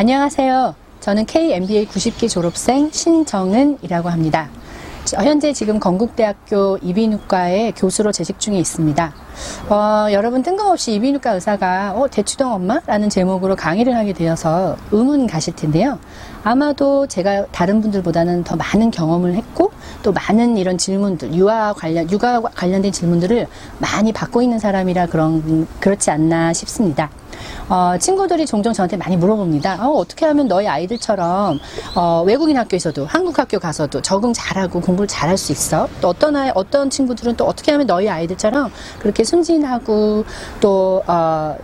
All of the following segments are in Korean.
안녕하세요. 저는 KMBA 90기 졸업생 신정은이라고 합니다. 저- 현재 지금 건국대학교 이비인후과에 교수로 재직 중에 있습니다. 어, 여러분 뜬금없이 이비인후과 의사가 어, 대추동 엄마라는 제목으로 강의를 하게 되어서 의문 가실 텐데요. 아마도 제가 다른 분들보다는 더 많은 경험을 했고 또 많은 이런 질문들, 유아 관련 육아 관련된 질문들을 많이 받고 있는 사람이라 그런 그렇지 않나 싶습니다. 어, 친구들이 종종 저한테 많이 물어봅니다. 어, 떻게 하면 너희 아이들처럼 어, 외국인 학교에서도 한국 학교 가서도 적응 잘하고 공부를 잘할 수 있어? 또 어떤 아이, 어떤 친구들은 또 어떻게 하면 너희 아이들처럼 그렇게 순진하고 또 어,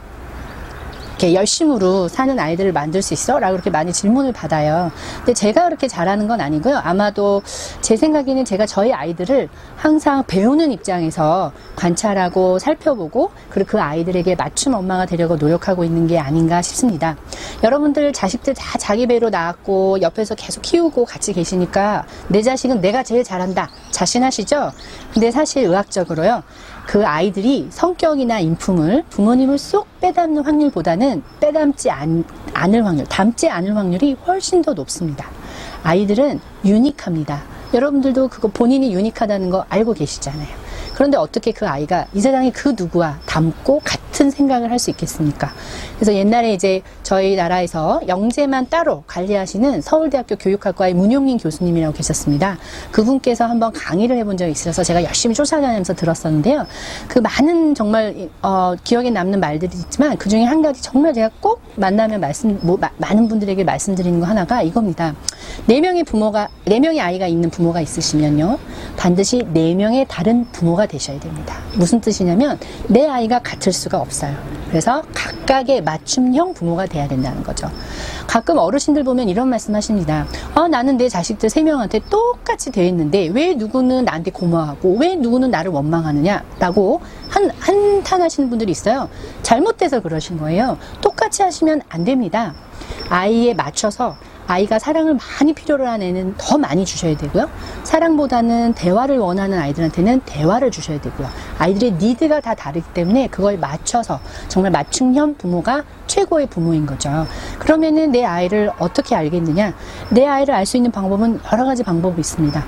이렇게 열심으로 사는 아이들을 만들 수 있어? 라고 그렇게 많이 질문을 받아요. 근데 제가 그렇게 잘하는 건 아니고요. 아마도 제 생각에는 제가 저희 아이들을 항상 배우는 입장에서 관찰하고 살펴보고 그리고 그 아이들에게 맞춤 엄마가 되려고 노력하고 있는 게 아닌가 싶습니다. 여러분들 자식들 다 자기 배로 낳았고 옆에서 계속 키우고 같이 계시니까 내 자식은 내가 제일 잘한다. 자신하시죠? 근데 사실 의학적으로요. 그 아이들이 성격이나 인품을 부모님을 쏙 빼닮는 확률보다는 빼닮지 않, 않을 확률, 닮지 않을 확률이 훨씬 더 높습니다. 아이들은 유니크합니다. 여러분들도 그거 본인이 유니크하다는 거 알고 계시잖아요. 그런데 어떻게 그 아이가 이 세상에 그 누구와 닮고 같 은 생각을 할 수 있겠습니까? 그래서 옛날에 이제 저희 나라에서 영재만 따로 관리하시는 서울대학교 교육학과의 문용민 교수님이라고 계셨습니다. 그분께서 한번 강의를 해본 적이 있어서 제가 열심히 쫓아다니면서 들었었는데요. 그 많은 정말 어, 기억에 남는 말들이 있지만 그 중에 한 가지 정말 제가 꼭 만나면 말씀 뭐, 마- 많은 분들에게 말씀드리는 거 하나가 이겁니다. 네 명의 부모가 네 명의 아이가 있는 부모가 있으시면요 반드시 네 명의 다른 부모가 되셔야 됩니다. 무슨 뜻이냐면 내 아이가 같을 수가 없어요. 그래서 각각의 맞춤형 부모가 돼야 된다는 거죠. 가끔 어르신들 보면 이런 말씀 하십니다. 아 나는 내 자식들 세 명한테 똑같이 돼 있는데 왜 누구는 나한테 고마워하고 왜 누구는 나를 원망하느냐라고 한 한탄하시는 분들이 있어요. 잘못돼서 그러신 거예요. 똑같이 하시면 안 됩니다. 아이에 맞춰서 아이가 사랑을 많이 필요로 한 애는 더 많이 주셔야 되고요. 사랑보다는 대화를 원하는 아이들한테는 대화를 주셔야 되고요. 아이들의 니드가 다 다르기 때문에 그걸 맞춰서 정말 맞춤형 부모가 최고의 부모인 거죠. 그러면은 내 아이를 어떻게 알겠느냐? 내 아이를 알 수 있는 방법은 여러 가지 방법이 있습니다.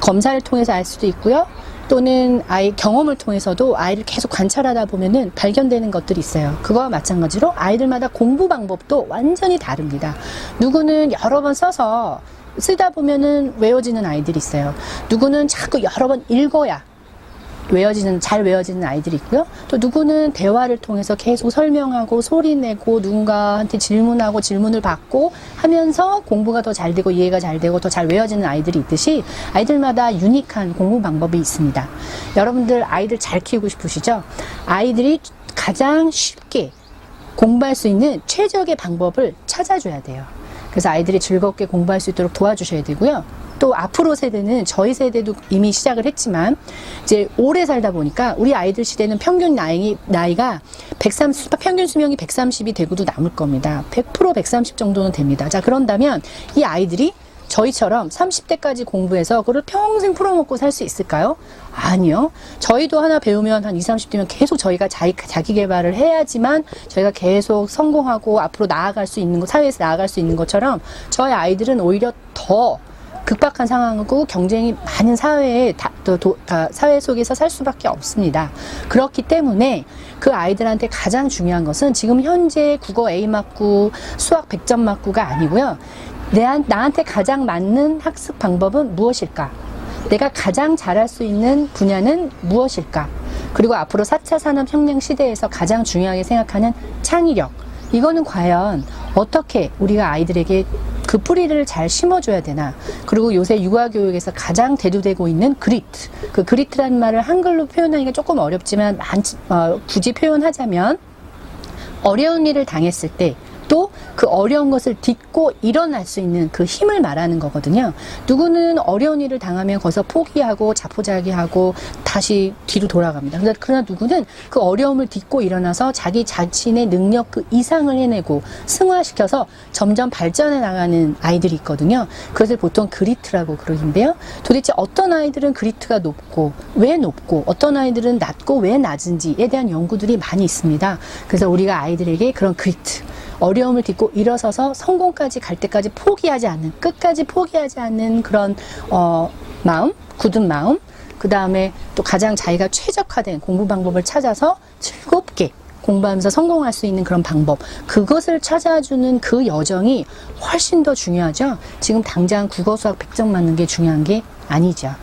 검사를 통해서 알 수도 있고요. 또는 아이 경험을 통해서도 아이를 계속 관찰하다 보면은 발견되는 것들이 있어요. 그거와 마찬가지로 아이들마다 공부 방법도 완전히 다릅니다. 누구는 여러 번 써서 쓰다 보면은 외워지는 아이들이 있어요. 누구는 자꾸 여러 번 읽어야 외워지는 잘 외워지는 아이들이 있고요. 또 누구는 대화를 통해서 계속 설명하고 소리 내고 누군가한테 질문하고 질문을 받고 하면서 공부가 더 잘 되고 이해가 잘 되고 더 잘 외워지는 아이들이 있듯이 아이들마다 유니크한 공부 방법이 있습니다. 여러분들 아이들 잘 키우고 싶으시죠? 아이들이 가장 쉽게 공부할 수 있는 최적의 방법을 찾아줘야 돼요. 그래서 아이들이 즐겁게 공부할 수 있도록 도와주셔야 되고요. 또 앞으로 세대는 저희 세대도 이미 시작을 했지만 이제 오래 살다 보니까 우리 아이들 시대는 평균 나이, 나이가 130, 평균 수명이 130이 되고도 남을 겁니다. 100% 130 정도는 됩니다. 자, 그런다면 이 아이들이 저희처럼 30대까지 공부해서 그걸 평생 풀어먹고 살 수 있을까요? 아니요. 저희도 하나 배우면 한 20, 30대면 계속 저희가 자기, 자기 개발을 해야지만 저희가 계속 성공하고 앞으로 나아갈 수 있는 거, 사회에서 나아갈 수 있는 것처럼 저희 아이들은 오히려 더 극박한 상황이고 경쟁이 많은 사회에 다, 또 도- 다- 사회 속에서 살 수밖에 없습니다. 그렇기 때문에 그 아이들한테 가장 중요한 것은 지금 현재 국어 A 맞고 수학 100점 맞고가 아니고요. 내, 나한테 가장 맞는 학습 방법은 무엇일까? 내가 가장 잘할 수 있는 분야는 무엇일까? 그리고 앞으로 4차 산업혁명 시대에서 가장 중요하게 생각하는 창의력. 이거는 과연 어떻게 우리가 아이들에게 그 뿌리를 잘 심어줘야 되나. 그리고 요새 육아교육에서 가장 대두되고 있는 그리트. 그 그리트라는 말을 한글로 표현하기가 조금 어렵지만 많, 어, 굳이 표현하자면 어려운 일을 당했을 때 또 그 어려운 것을 딛고 일어날 수 있는 그 힘을 말하는 거거든요. 누구는 어려운 일을 당하면 거기서 포기하고 자포자기하고 다 다시 뒤로 돌아갑니다. 그러나, 그러나 누구는 그 어려움을 딛고 일어나서 자기 자신의 능력 그 이상을 해내고 승화시켜서 점점 발전해 나가는 아이들이 있거든요. 그것을 보통 그리트라고 그러는데요. 도대체 어떤 아이들은 그리트가 높고 왜 높고 어떤 아이들은 낮고 왜 낮은지에 대한 연구들이 많이 있습니다. 그래서 우리가 아이들에게 그런 그리트 어려움을 딛고 일어서서 성공까지 갈 때까지 포기하지 않는 끝까지 포기하지 않는 그런 어, 마음 굳은 마음 그 다음에 또 가장 자기가 최적화된 공부 방법을 찾아서 즐겁게 공부하면서 성공할 수 있는 그런 방법 그것을 찾아주는 그 여정이 훨씬 더 중요하죠. 지금 당장 국어 수학 100점 맞는 게 중요한 게 아니죠